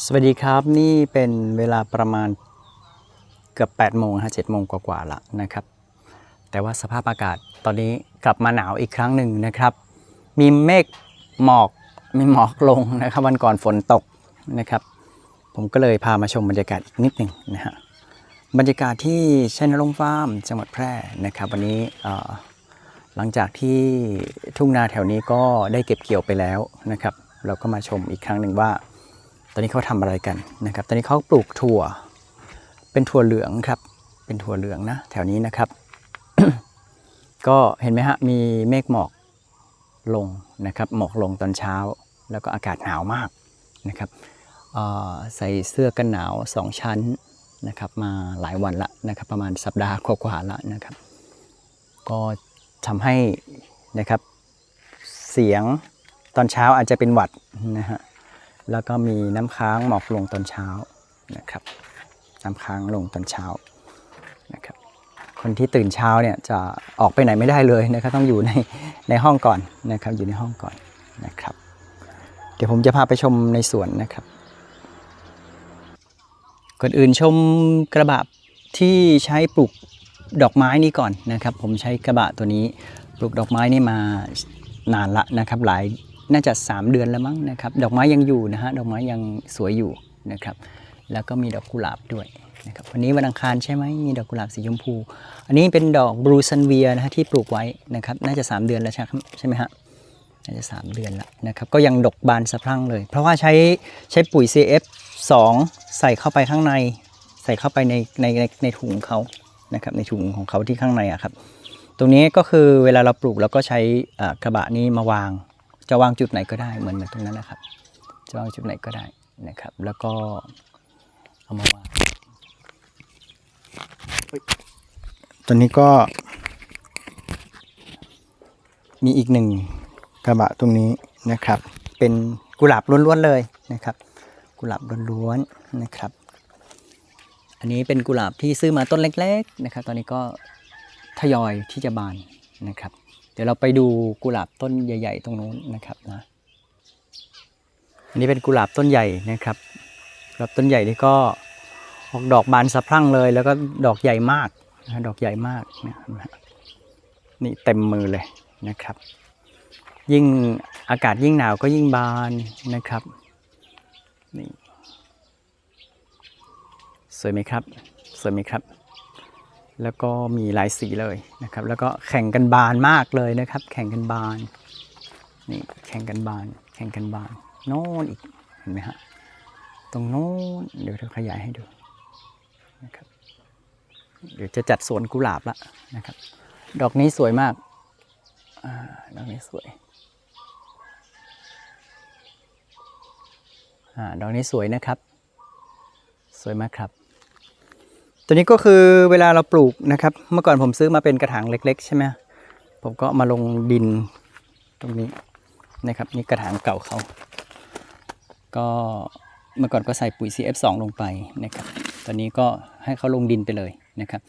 สวัสดีครับนี่เป็นเวลาประมาณเกือบ8โมงฮะ7โมงกว่าๆละนะครับ แต่ว่าสภาพอากาศตอนนี้กลับมาหนาวอีกครั้งหนึ่งนะครับ มีเมฆหมอกมีหมอกลงนะครับวันก่อนฝนตกนะครับ ผมก็เลยพามาชมบรรยากาศอีกนิดหนึ่งนะฮะบรรยากาศที่เชัยนรงฟาร์มจังหวัดแพร่นะครับ วันนี้หลังจากที่ทุ่งนาแถวนี้ก็ได้เก็บเกี่ยวไปแล้วนะครับ เราก็มาชมอีกครั้งหนึ่งว่า ตอนนี้เขาทำอะไรกันนะครับ ตอนนี้เขาปลูกถั่ว เป็นถั่วเหลืองครับ เป็นถั่วเหลืองนะแถวนี้นะครับ ก็เห็นไหมฮะ มีเมฆหมอกลงนะครับ หมอกลงตอนเช้า แล้วก็อากาศหนาวมากนะครับใส่เสื้อกันหนาว 2 ชั้นนะครับ มาหลายวันละนะครับ ประมาณสัปดาห์กว่าๆละนะครับ ก็ทำให้นะครับเสียงตอนเช้าอาจจะเป็นหวัดนะฮะ แล้วก็มีน้ำค้างหมอกลงตอนเช้านะครับน้ำค้างลงตอนเช้านะครับคนที่ตื่นเช้าเนี่ยจะออกไปไหนไม่ได้เลยนะครับต้องอยู่ในในห้องก่อนนะครับอยู่ในห้องก่อนนะครับเดี๋ยวผมจะพาไปชมในสวนนะครับก่อนอื่นชมกระบะที่ใช้ปลูกดอกไม้นี้ก่อนนะครับ ผมใช้กระบะตัวนี้ปลูกดอกไม้นี่มานานละนะครับหลาย น่าจะ 3 เดือนแล้วมั้งนะครับ ดอกไม้ยังอยู่นะฮะ ดอกไม้ยังสวยอยู่นะครับ แล้วก็มีดอกกุหลาบด้วยนะครับ วันนี้วันอังคารใช่ไหมมีดอกกุหลาบสีชมพู อันนี้เป็นดอกบรูซันเวียนะฮะที่ปลูกไว้นะครับ น่าจะ 3 เดือนแล้วใช่ไหมใช่ไหมฮะ น่าจะ 3 เดือนแล้วนะครับ ก็ยังดกบานสะพรั่งเลย เพราะว่าใช้ใช้ปุ๋ย CF 2 ใส่เข้าไปข้างใน ใส่เข้าไปในในในในถุงเขานะครับ ในถุงของเขาที่ข้างในอะครับ ตรงนี้ก็คือเวลาเราปลูกเราก็ใช้กระบะนี้มาวาง จะวางจุดไหนก็ได้เหมือนเหมือนตรงนั้นนะครับ จะวางจุดไหนก็ได้นะครับ แล้วก็เอามาวางตัวนี้ก็ มีอีกหนึ่งกระบะตรงนี้นะครับ เป็นกุหลาบล้วนๆเลยนะครับ กุหลาบล้วนๆนะครับ อันนี้เป็นกุหลาบที่ซื้อมาต้นเล็ก ๆ นะครับ ตอนนี้ก็ทยอยที่จะบานนะครับ เดี๋ยวเราไปดูกุหลาบต้นใหญ่ ๆ ตรงนู้นนะครับนะอันนี้เป็นกุหลาบต้นใหญ่นะครับกุหลาบต้นใหญ่นี่ก็ออกดอกบานสะพรั่งเลย แล้วก็ดอกใหญ่มากนะดอกใหญ่มากนะนี่เต็มมือเลยนะครับ ยิ่งอากาศยิ่งหนาวก็ยิ่งบานนะครับนี่สวยไหมครับ สวยไหมครับ แล้วก็มีหลายสีเลยนะครับ แล้วก็แข่งกันบานมากเลยนะครับ แข่งกันบานนี่แข่งกันบาน แข่งกันบานโน่นอีกเห็นไหมฮะตรงโน้นเดี๋ยวเราขยายให้ดูนะครับเดี๋ยวจะจัดสวนกุหลาบละนะครับ ดอกนี้สวยมากอดอกนี้สวยอดอกนี้สวยนะครับ สวยมากครับ ตัวนี้ก็คือเวลาเราปลูกนะครับ เมื่อก่อนผมซื้อมาเป็นกระถางเล็ก ๆ ใช่ไหมผมก็มาลงดินตรงนี้นะครับ นี่กระถางเก่าเขาก็เมื่อก่อนก็ใส่ปุ๋ย CF2 ลงไปนะครับ ตอนนี้ก็ให้เขาลงดินไปเลยนะครับ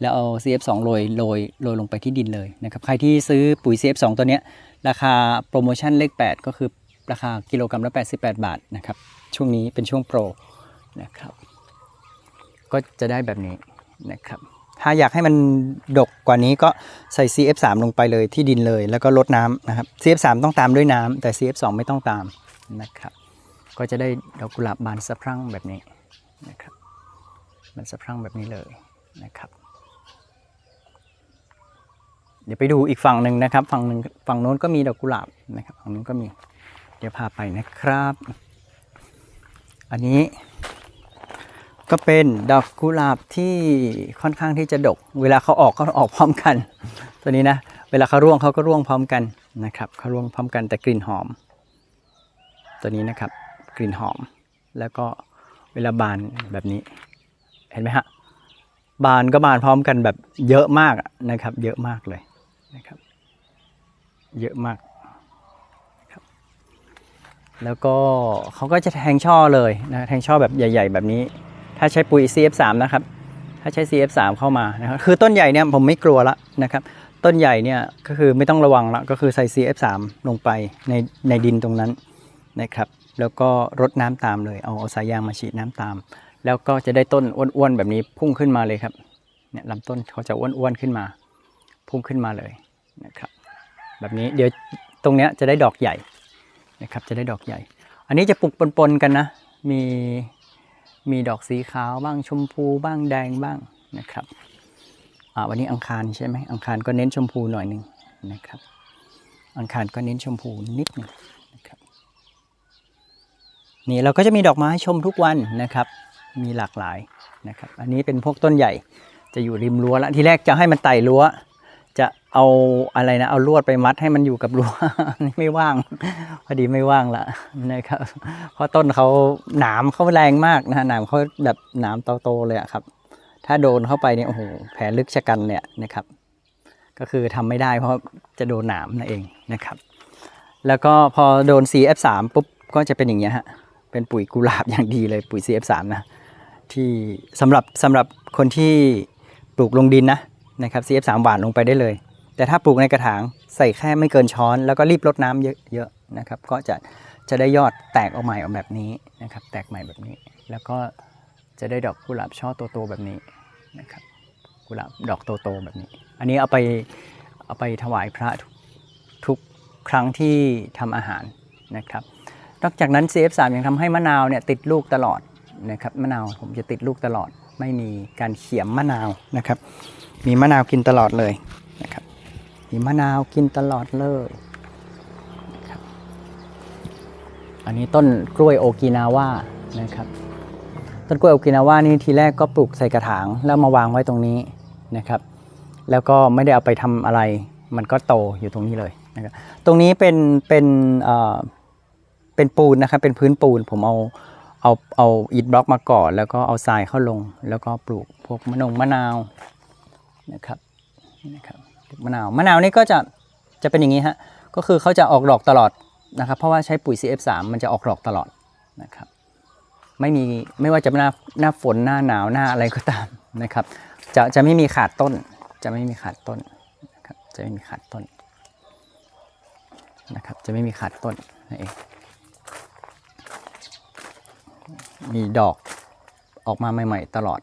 แล้วเอา CF2 โรยโรยโรยลงไปที่ดินเลยนะครับ ใครที่ซื้อปุ๋ย CF2 ตัวเนี้ยราคาโปรโมชั่นเลข 8 ก็คือราคากิโลกรัมละ 88 บาทนะครับ ช่วงนี้เป็นช่วงโปรนะครับ ก็จะได้แบบนี้นะครับ ถ้าอยากให้มันดกกว่านี้ก็ใส่ CF3 ลงไปเลยที่ดินเลย แล้วก็ลดน้ำนะครับ CF3 ต้องตามด้วยน้ำแต่ CF2 ไม่ต้องตามนะครับ ก็จะได้ดอกกุหลาบบานสะพรั่งแบบนี้นะครับบานสะพรั่งแบบนี้เลยนะครับ เดี๋ยวไปดูอีกฝั่งหนึ่งนะครับ ฝั่งหนึ่งฝั่งโน้นก็มีดอกกุหลาบนะครับฝั่งนู้นก็มีเดี๋ยวพาไปนะครับ อันนี้ ก็เป็นดอกกุหลาบที่ค่อนข้างที่จะดก เวลาเขาออกก็ออกพร้อมกัน ตัวนี้นะ เวลาเขาร่วงเขาก็ร่วงพร้อมกันนะครับเขาร่วงพร้อมกันแต่กลิ่นหอม ตัวนี้นะครับกลิ่นหอม แล้วก็เวลาบานแบบนี้ เห็นไหมฮะบานก็บานพร้อมกันแบบเยอะมากนะครับ เยอะมากเลยนะครับ เยอะมากแล้วก็เขาก็จะแทงช่อเลยนะแทงช่อแบบใหญ่ ๆ แบบนี้ ถ้าใช้ปุ๋ย CF3 นะครับ ถ้าใช้ CF3 เข้ามานะครับ คือต้นใหญ่เนี่ยผมไม่กลัวละนะครับ ต้นใหญ่เนี่ยก็คือไม่ต้องระวังละก็คือใส่ CF3 ลงไปในในดินตรงนั้นนะครับ แล้วก็รดน้ำตามเลย เอาเอาสายยางมาฉีดน้ำตาม แล้วก็จะได้ต้นอ้วนๆแบบนี้พุ่งขึ้นมาเลยครับ เนี่ยลำต้นเขาจะอ้วนๆขึ้นมา พุ่งขึ้นมาเลยนะครับ แบบนี้เดี๋ยวตรงเนี้ยจะได้ดอกใหญ่นะครับ จะได้ดอกใหญ่ อันนี้จะปลูกปนๆกันนะ มี มีดอกสีขาวบ้างชมพูบ้างแดงบ้างนะครับวันนี้อังคารใช่ไหมอังคารก็เน้นชมพูหน่อยหนึ่งนะครับ อังคารก็เน้นชมพูนิดหนึ่งนะครับนี่เราก็จะมีดอกไม้ชมทุกวันนะครับ มีหลากหลายนะครับ อันนี้เป็นพวกต้นใหญ่จะอยู่ริมรั้วแล้วทีแรกจะให้มันไต่รั้ว เอาอะไรนะ เอาลวดไปมัดให้มันอยู่กับรั้วนี่ไม่ว่าง พอดีไม่ว่างละนะครับเพราะต้นเขาหนามเขาแรงมากนะหนามเขาแบบหนามโตๆเลยอะครับ ถ้าโดนเข้าไปเนี่ยโอ้โหแผลลึกชะกันเนี่ยนะครับ ก็คือทำไม่ได้เพราะจะโดนหนามนั่นเองนะครับ แล้วก็พอโดน CF3 ปุ๊บก็จะเป็นอย่างเงี้ยฮะเป็นปุ๋ยกุหลาบอย่างดีเลยปุ๋ย CF3 นะที่สำหรับสำหรับคนที่ปลูกลงดินนะนะครับ CF3 หวานลงไปได้เลย แต่ถ้าปลูกในกระถางใส่แค่ไม่เกินช้อน แล้วก็รีบรดน้ำเยอะๆนะครับ ก็จะจะได้ยอดแตกออกใหม่ออกแบบนี้นะครับ แตกใหม่แบบนี้ แล้วก็จะได้ดอกกุหลาบช่อโตๆแบบนี้นะครับกุหลาบดอกโตๆแบบนี้ อันนี้เอาไปเอาไปถวายพระทุกทุกครั้งที่ทำอาหารนะครับ นอกจากนั้น CF3 ยังทำให้มะนาวเนี่ยติดลูกตลอดนะครับมะนาวผมจะติดลูกตลอด ไม่มีการเขียมมะนาวนะครับ มีมะนาวกินตลอดเลยนะครับ มีมะนาวกินตลอดเลยนะครับอันนี้ต้นกล้วยโอกินาว่านะครับ ต้นกล้วยโอกินาว่านี่ทีแรกก็ปลูกใส่กระถางแล้วมาวางไว้ตรงนี้นะครับ แล้วก็ไม่ได้เอาไปทำอะไร มันก็โตอยู่ตรงนี้เลยนะครับ ตรงนี้เป็นเป็นเอ่อเป็นปูนนะครับ เป็นพื้นปูนผมเอาเอาเอาอิฐบล็อกมาก่อนแล้วก็เอาทรายเข้าลง แล้วก็ปลูกพวกมะนงมะนาวนะครับนะครับ มะนาวมะนาวนี่ก็จะจะเป็นอย่างนี้ฮะก็คือเขาจะออกดอกตลอดนะครับ เพราะว่าใช้ปุ๋ย CF3 มันจะออกดอกตลอดนะครับ ไม่มีไม่ว่าจะหน้าหน้าฝนหน้าหนาวหน้าอะไรก็ตามนะครับ จะจะไม่มีขาดต้น จะไม่มีขาดต้นนะครับจะไม่มีขาดต้นนะครับ จะไม่มีขาดต้นนั่นเองมีดอกออกมาใหม่ ๆ ตลอด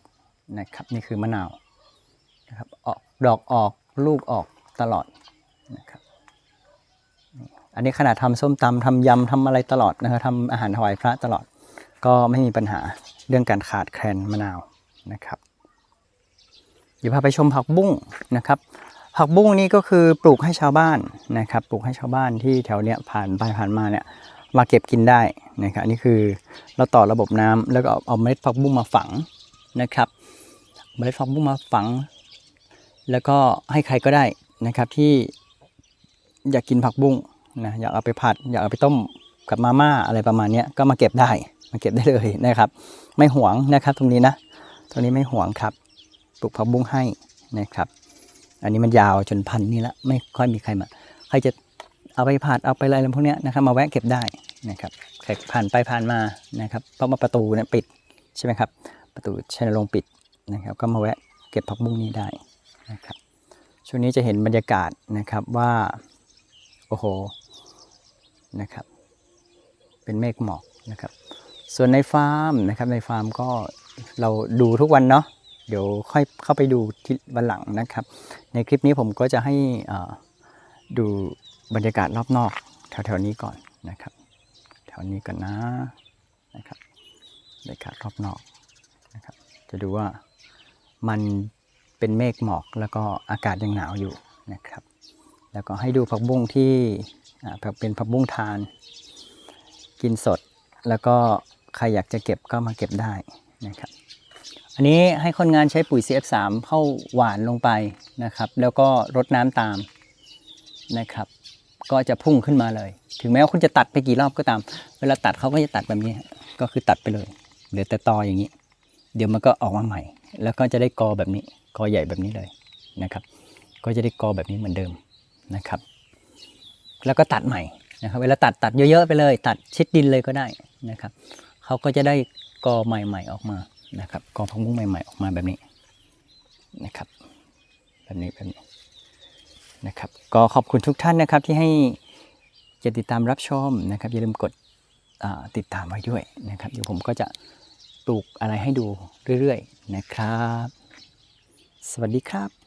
นะครับ นี่คือมะนาวนะครับออกดอกออก ลูกออกตลอดนะครับอันนี้ขนาดทำส้มตำทำยำทำอะไรตลอดนะครับทำอาหารถวายพระตลอด ก็ไม่มีปัญหาเรื่องการขาดแคลนมะนาวนะครับเดี๋ยวพาไปชมผักบุ้งนะครับผักบุ้งนี่ก็คือปลูกให้ชาวบ้านนะครับ ปลูกให้ชาวบ้านที่แถวเนี้ยผ่านไปผ่านมาเนี่ยมาเก็บกินได้นะครับนนี้คือเราต่อระบบน้ำแล้วก็เอาเอาเมล็ดผักบุ้งมาฝังนะครับ เมล็ดผักบุ้งมาฝัง แล้วก็ให้ใครก็ได้นะครับที่อยากกินผักบุ้งนะอยากเอาไปผัด อยากเอาไปต้มกับมาม่าอะไรประมาณนี้ก็มาเก็บได้มาเก็บได้เลยนะครับ ไม่หวงนะครับตรงนี้นะตรงนี้ไม่หวงครับปลูกผักบุ้งให้นะครับ อันนี้มันยาวจนพันนี่ละไม่ค่อยมีใครมาใครจะเอาไปผัดเอาไปอะไรพวกนี้นะครับ มาแวะเก็บได้นะครับใครผ่านไปผ่านมานะครับเพราะว่าประตูเนี่ยปิดใช่ไหมครับ ประตูชัยนรงปิดนะครับ ก็มาแวะเก็บผักบุ้งนี้ได้ นะครับช่วงนี้จะเห็นบรรยากาศนะครับว่า โอ้โหนะครับ เป็นเมฆหมอกนะครับ ส่วนในฟาร์มนะครับในฟาร์มก็เราดูทุกวันเนาะเดี๋ยวค่อยเข้าไปดูที่วันหลังนะครับ ในคลิปนี้ผมก็จะให้ดูบรรยากาศรอบนอกแถวๆนี้ก่อนนะครับ แถวนี้ก่อนนะนะครับบรรยากาศรอบนอกนะครับ จะดูว่ามัน เป็นเมฆหมอกแล้วก็อากาศยังหนาวอยู่นะครับ แล้วก็ให้ดูผักบุ้งที่เป็นผักบุ้งทาน กินสด แล้วก็ใครอยากจะเก็บก็มาเก็บได้นะครับ อันนี้ให้คนงานใช้ปุ๋ย CF3 เข้าหวานลงไปนะครับ แล้วก็รดน้ำตามนะครับ ก็จะพุ่งขึ้นมาเลย ถึงแม้ว่าคุณจะตัดไปกี่รอบก็ตาม เวลาตัดเขาก็จะตัดแบบนี้ ก็คือตัดไปเลยเหลือแต่ตออย่างนี้ เดี๋ยวมันก็ออกมาใหม่ แล้วก็จะได้กอแบบนี้ กอใหญ่แบบนี้เลยนะครับ ก็จะได้กอแบบนี้เหมือนเดิมนะครับ แล้วก็ตัดใหม่นะครับ เวลาตัดตัดเยอะๆไปเลย ตัดชิดดินเลยก็ได้นะครับเขาก็จะได้กอใหม่ ๆออกมานะครับ กอพังมุ้งใหม่ ๆ ออกมาแบบนี้นะครับ แบบนี้แบบนี้นะครับ ก็ขอบคุณทุกท่านนะครับที่ให้จะติดตามรับชมนะครับ อย่าลืมกดติดตามไว้ด้วยนะครับ เดี๋ยวผมก็จะปลูกอะไรให้ดูเรื่อยๆนะครับ สวัสดีครับ